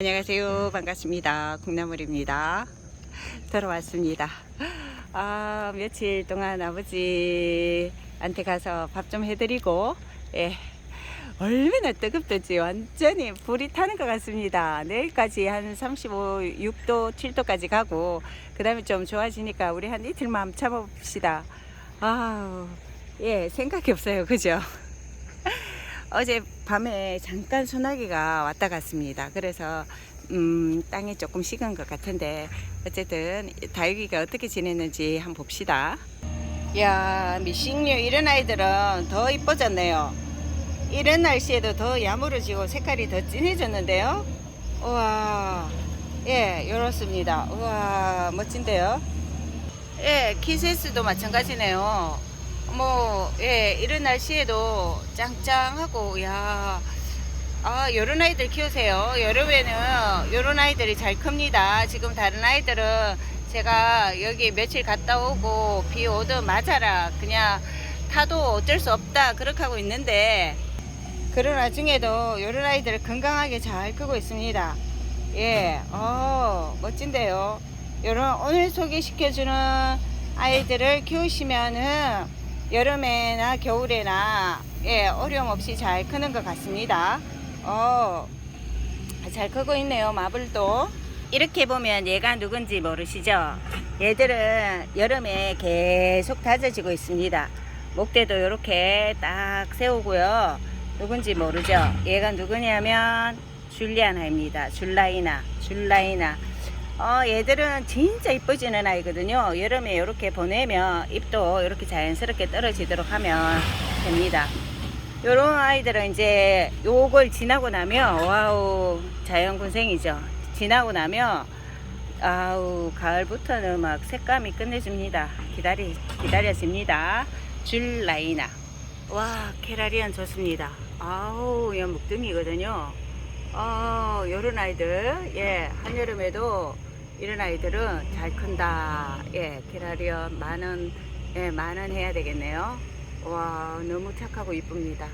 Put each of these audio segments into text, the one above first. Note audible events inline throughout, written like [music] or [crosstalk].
안녕하세요. 반갑습니다. 콩나물입니다. 돌아왔습니다. 아, 며칠 동안 아버지한테 가서 밥 좀 해드리고, 예. 얼마나 뜨겁던지 완전히 불이 타는 것 같습니다. 내일까지 한 35, 6도, 7도까지 가고, 그 다음에 좀 좋아지니까 우리 한 이틀만 참아봅시다. 아우, 예, 생각이 없어요. 그죠? 어제 밤에 잠깐 소나기가 왔다 갔습니다. 그래서 음, 땅이 조금 식은 것 같은데 어쨌든 다육이가 어떻게 지냈는지 한번 봅시다. 야 미싱류 이런 아이들은 더 이뻐졌네요. 이런 날씨에도 더 야무러지고 색깔이 더 진해졌는데요. 우와 예 이렇습니다. 우와 멋진데요. 예 키세스도 마찬가지네요. 뭐, 예, 이런 날씨에도 짱짱하고, 야, 아, 요런 아이들 키우세요. 여름에는 요런 아이들이 잘 큽니다. 지금 다른 아이들은 제가 여기 며칠 갔다 오고 비 오든 맞아라. 그냥 타도 어쩔 수 없다. 그렇게 하고 있는데, 그런 와중에도 요런 아이들 건강하게 잘 크고 있습니다. 예, 어, 멋진데요. 요런 오늘 소개시켜주는 아이들을 키우시면은 여름에나 겨울에나 예, 어려움 없이 잘 크는 것 같습니다. 어, 잘 크고 있네요. 마블도. 이렇게 보면 얘가 누군지 모르시죠? 얘들은 여름에 계속 다져지고 있습니다. 목대도 이렇게 딱 세우고요. 누군지 모르죠? 얘가 누구냐면 줄리아나입니다. 줄라이나, 줄라이나. 어, 얘들은 진짜 이뻐지는 아이거든요. 여름에 이렇게 보내면 잎도 이렇게 자연스럽게 떨어지도록 하면 됩니다. 요런 아이들은 이제 요걸 지나고 나면 와우 자연군생이죠. 지나고 나면 아우 가을부터는 막 색감이 끝내줍니다. 기다리 기다려집니다. 줄 라이나. 와 캐라리안 좋습니다. 아우 이 목등이거든요. 어 요런 아이들 예 한여름에도 이런 아이들은 잘 큰다. 예, 게라리언 만원, 예, 만원 해야 되겠네요. 와, 너무 착하고 이쁩니다.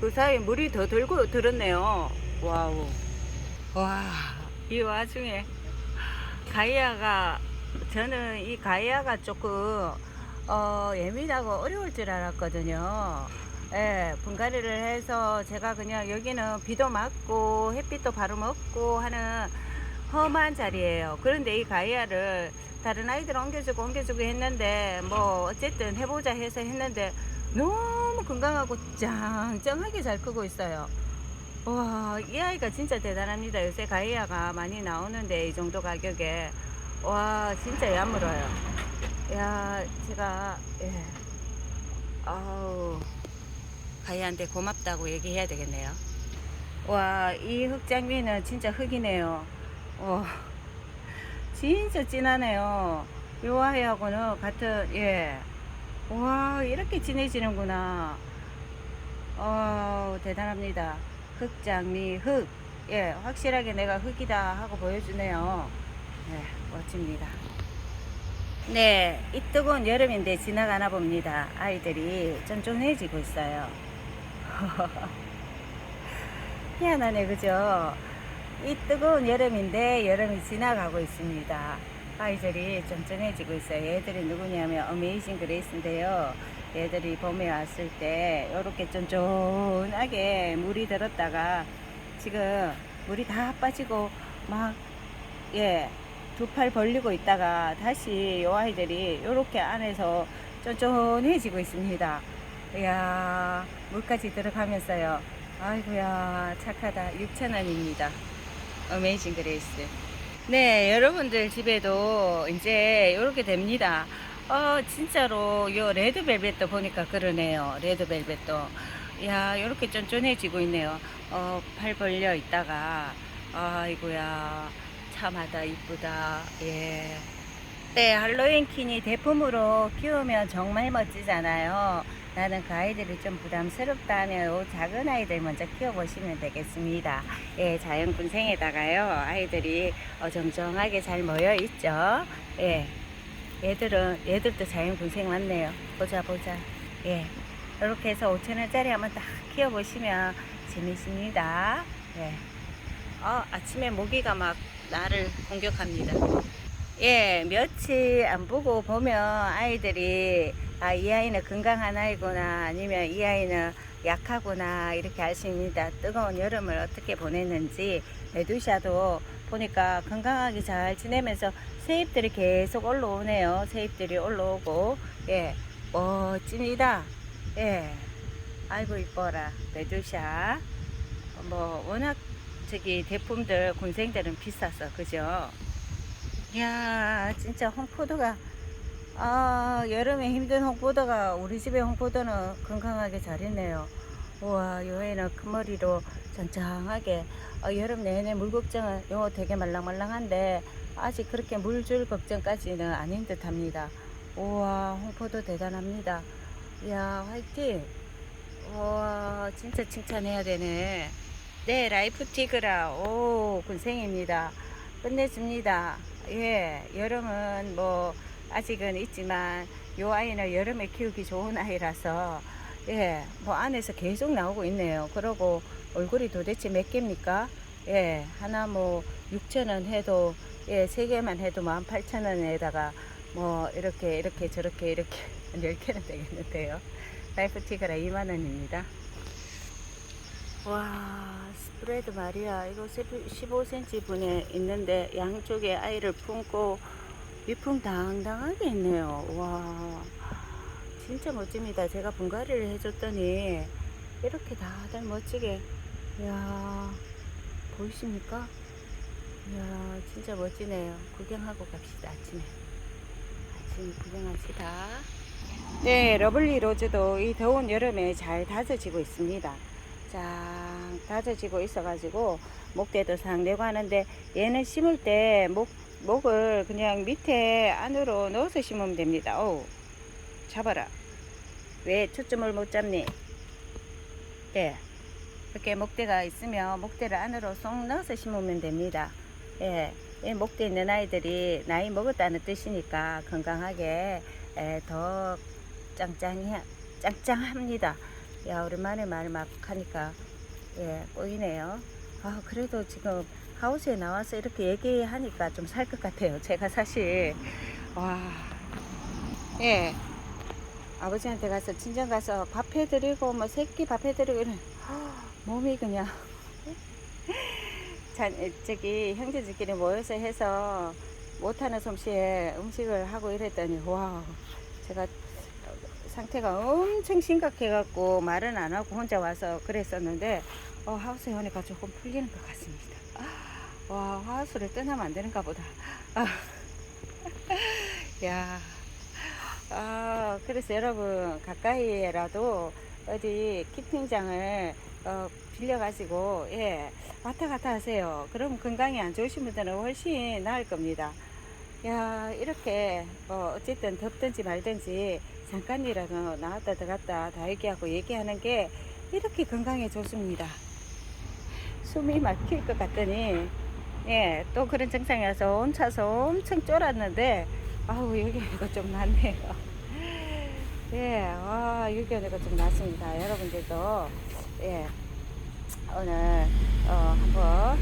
그 사이에 물이 더 들고 들었네요. 와우. 와, 이 와중에 가이아가, 저는 이 가이아가 조금, 어, 예민하고 어려울 줄 알았거든요. 예, 분갈이를 해서 제가 그냥 여기는 비도 맞고 햇빛도 바로 먹고 하는 험한 자리예요. 그런데 이 가이아를 다른 아이들 옮겨주고 옮겨주고 했는데 뭐 어쨌든 해보자 해서 했는데 너무 건강하고 짱짱하게 잘 크고 있어요. 와, 이 아이가 진짜 대단합니다. 요새 가이아가 많이 나오는데 이 정도 가격에 와, 진짜 야물어요. 야, 제가 예. 아우 가이아한테 고맙다고 얘기해야 되겠네요. 와, 이 흑장미는 진짜 흑이네요. 와, 진짜 진하네요. 요 아이하고는 같은, 예. 와, 이렇게 진해지는구나. 어, 대단합니다. 흑장미, 흑. 예, 확실하게 내가 흑이다 하고 보여주네요. 예, 멋집니다. 네, 이 뜨거운 여름인데 지나가나 봅니다. 아이들이 쫀쫀해지고 있어요. [laughs] 희한하네, 그죠? 이 뜨거운 여름인데 여름이 지나가고 있습니다. 아이들이 쫀쫀해지고 있어요. 얘들이 누구냐면 어메이징 그레이스인데요. 얘들이 봄에 왔을 때 이렇게 쫀쫀하게 물이 들었다가 지금 물이 다 빠지고 막 예, 두 팔 벌리고 있다가 다시 요 아이들이 이렇게 안에서 쫀쫀해지고 있습니다. 이야, 물까지 들어가면서요. 아이고야, 착하다. 6,000원입니다. 어메이징 그레이스. 네, 여러분들 집에도 이제 이렇게 됩니다. 어, 진짜로 요 레드벨벳도 보니까 그러네요. 레드벨벳도. 야, 이렇게 쫀쫀해지고 있네요. 어, 팔 벌려 있다가 아이고야, 참하다 이쁘다. 예. 네, 할로윈 킨이 대품으로 키우면 정말 멋지잖아요. 나는 그 아이들이 좀 부담스럽다 하면 이 작은 아이들 먼저 키워보시면 되겠습니다. 예, 자연군생에다가요, 아이들이 어정쩡하게 잘 모여 있죠. 예, 얘들은, 얘들도 자연군생 맞네요. 보자, 보자. 예, 이렇게 해서 5천 원짜리 한번 딱 키워보시면 재밌습니다. 예. 어, 아침에 모기가 막 나를 공격합니다. 예, 며칠 안 보고 보면 아이들이 아, 이 아이는 건강한 아이구나 아니면 이 아이는 약하구나 이렇게 알 수 있습니다. 뜨거운 여름을 어떻게 보냈는지 메두샤도 보니까 건강하게 잘 지내면서 새잎들이 계속 올라오네요. 새잎들이 올라오고 예, 멋집니다. 예, 아이고 이뻐라 메두샤. 뭐 워낙 저기 대품들 군생들은 비쌌어 그죠? 이야 진짜 홍포도가 아 여름에 힘든 홍포도가 우리 집의 홍포도는 건강하게 잘했네요. 우와 요애는 큰 머리로 짱짱하게 어, 여름 내내 물 걱정은 요 되게 말랑말랑한데 아직 그렇게 물 줄 걱정까지는 아닌 듯 합니다. 우와 홍포도 대단합니다. 이야 화이팅! 우와 진짜 칭찬해야 되네. 네 라이프 티그라. 오 군생입니다. 끝내줍니다 예 여름은 뭐 아직은 있지만 요 아이는 여름에 키우기 좋은 아이라서 예 뭐 안에서 계속 나오고 있네요. 그러고 얼굴이 도대체 몇 개입니까? 예 하나 뭐 6천원 해도 예 세 개만 해도 18,000원에다가 뭐 이렇게 이렇게 저렇게 이렇게 [laughs] 10개는 되겠는데요. 라이프 티그라 2만 원입니다 와 스프레드 말이야 이거 15cm 분에 있는데 양쪽에 아이를 품고 위풍당당하게 있네요. 와 진짜 멋집니다. 제가 분갈이를 해줬더니 이렇게 다들 멋지게. 이야 보이십니까? 이야 진짜 멋지네요. 구경하고 갑시다 아침에. 아침에 구경합시다. 네 러블리 로즈도 이 더운 여름에 잘 다져지고 있습니다 쫙 다져지고 있어가지고 목대도 싹 내고 하는데 얘는 심을 때 목, 목을 그냥 밑에 안으로 넣어서 심으면 됩니다. 어우, 잡아라. 왜 초점을 못 잡니? 예. 이렇게 목대가 있으면 목대를 안으로 쏙 넣어서 심으면 됩니다. 예. 이 목대 있는 아이들이 나이 먹었다는 뜻이니까 건강하게 예, 더 짱짱해, 짱짱합니다. 야 오랜만에 말 막 하니까 예 보이네요. 아 그래도 지금 하우스에 나와서 이렇게 얘기하니까 좀 살 것 같아요. 제가 사실. 와 예. 아버지한테 가서 친정 가서 밥 해드리고 뭐 새끼 밥 해드리고 이런. 몸이 그냥. 자, 저기 형제들끼리 모여서 해서 못하는 솜씨에 음식을 하고 이랬더니 와 제가 상태가 엄청 심각해갖고 말은 안 하고 혼자 와서 그랬었는데 어, 하우스에 오니까 조금 풀리는 것 같습니다. 와 하우스를 떠나면 안 되는가 보다. 아, [laughs] 야, 아, 그래서 여러분 가까이라도 어디 키핑장을 어, 빌려가지고 예 왔다 갔다 하세요. 그럼 건강이 안 좋으신 분들은 훨씬 나을 겁니다. 야 이렇게 뭐 어쨌든 덥든지 말든지 잠깐이라도 나왔다 들어갔다 다 얘기하고 얘기하는 게 이렇게 건강에 좋습니다. 숨이 막힐 것 같더니 예, 또 그런 증상이어서 온차서 엄청 쫄았는데 아우 여기 이거 좀 낫네요. 예, 와 여기 오니까 좀 낫습니다. 여러분들도 예 오늘 어, 한번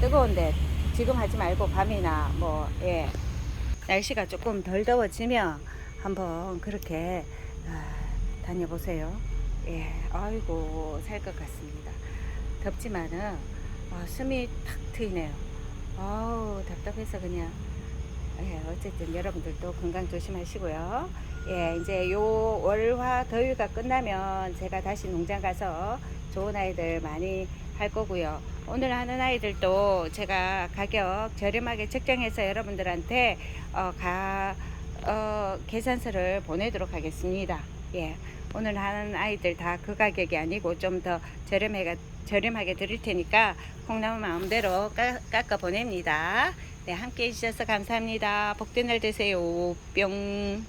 뜨거운데 지금 하지 말고 밤이나 뭐 예. 날씨가 조금 덜 더워지면 한번 그렇게 아, 다녀보세요. 예, 아이고 살 것 같습니다. 덥지만은 아, 숨이 탁 트이네요. 아우 답답해서 그냥 예, 어쨌든 여러분들도 건강 조심하시고요. 예, 이제 요 월화 더위가 끝나면 제가 다시 농장 가서 좋은 아이들 많이 할 거고요. 오늘 하는 아이들도 제가 가격 저렴하게 책정해서 여러분들한테 어, 가, 어, 계산서를 보내도록 하겠습니다. 예. 오늘 하는 아이들 다 그 가격이 아니고 좀 더 저렴하게, 저렴하게 드릴 테니까 콩나물 마음대로 깎, 깎아 보냅니다. 네, 함께 해주셔서 감사합니다. 복된 날 되세요. 뿅.